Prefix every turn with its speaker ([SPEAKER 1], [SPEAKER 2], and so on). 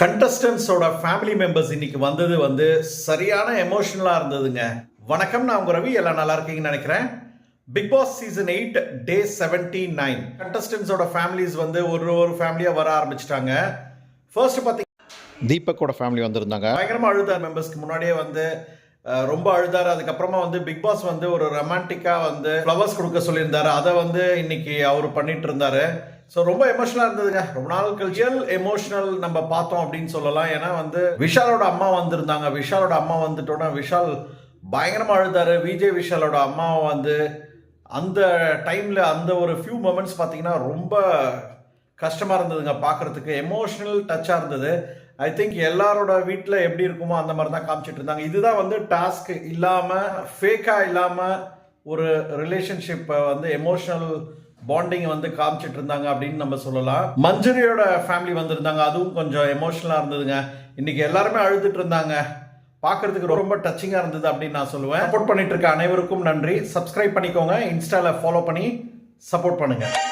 [SPEAKER 1] கண்டஸ்டன்ஸோட family members இன்னைக்கு வந்தது வந்து சரியான எமோஷனலாக இருந்ததுங்க. வணக்கம் நான் உங்க ரவி. எல்லாம் நல்லா இருக்கீங்கன்னு நினைக்கிறேன். Bigg Boss season eight day seventy nine கண்டஸ்டன்ஸோட families வந்து ஒரு ஒரு ஃபேமிலியாக வர ஆரம்பிச்சிட்டாங்க. ஃபர்ஸ்ட் பார்த்தீங்க தீபக்கோட ஃபேமிலி வந்திருந்தாங்க. பயங்கரமாக அழுதார் மெம்பர்ஸ்க்கு முன்னாடியே வந்து ரொம்ப அழுதாரு. அதுக்கப்புறமா வந்து பிக் பாஸ் வந்து ஒரு ரொமான்டிக்காக வந்து ஃப்ளவர்ஸ் கொடுக்க சொல்லியிருந்தாரு. அதை வந்து இன்னைக்கு அவர் பண்ணிட்டு இருந்தாரு ஸோ ரொம்ப எமோஷனலாக இருந்ததுங்க. ரொம்ப நாள் கழிச்சியல் எமோஷனல் நம்ம பார்த்தோம் அப்படின்னு சொல்லலாம். ஏன்னா வந்து விஷாலோட அம்மா வந்திருந்தாங்க. விஷாலோட அம்மா வந்துட்டோன்னா விஷால் பயங்கரமாக அழுதாரு. விஜய் விஷாலோட அம்மாவை வந்து அந்த டைமில் அந்த ஒரு ஃபியூ மொமெண்ட்ஸ் பார்த்தீங்கன்னா ரொம்ப கஷ்டமாக இருந்ததுங்க பார்க்குறதுக்கு. எமோஷனல் டச்சாக இருந்தது. ஐ திங்க் எல்லாரோட வீட்டில் எப்படி இருக்குமோ அந்த மாதிரி தான் காமிச்சிட்டு இருந்தாங்க. இதுதான் வந்து டாஸ்க் இல்லாமல் ஃபேக்காக இல்லாமல் ஒரு ரிலேஷன்ஷிப்பை வந்து எமோஷனல் பாண்டிங் வந்து காமிச்சிட்டு இருந்தாங்க அப்படின்னு நம்ம சொல்லலாம். மஞ்சரியோட ஃபேமிலி வந்திருந்தாங்க. அதுவும் கொஞ்சம் எமோஷனலாக இருந்ததுங்க. இன்னைக்கு எல்லாருமே அழுதுட்டு இருந்தாங்க. பார்க்கறதுக்கு ரொம்ப டச்சிங்காக இருந்தது அப்படின்னு நான் சொல்லுவேன். சப்போர்ட் பண்ணிட்டு இருக்க அனைவருக்கும் நன்றி. சப்ஸ்கிரைப் பண்ணிக்கோங்க. இன்ஸ்டாவில் ஃபாலோ பண்ணி சப்போர்ட் பண்ணுங்கள்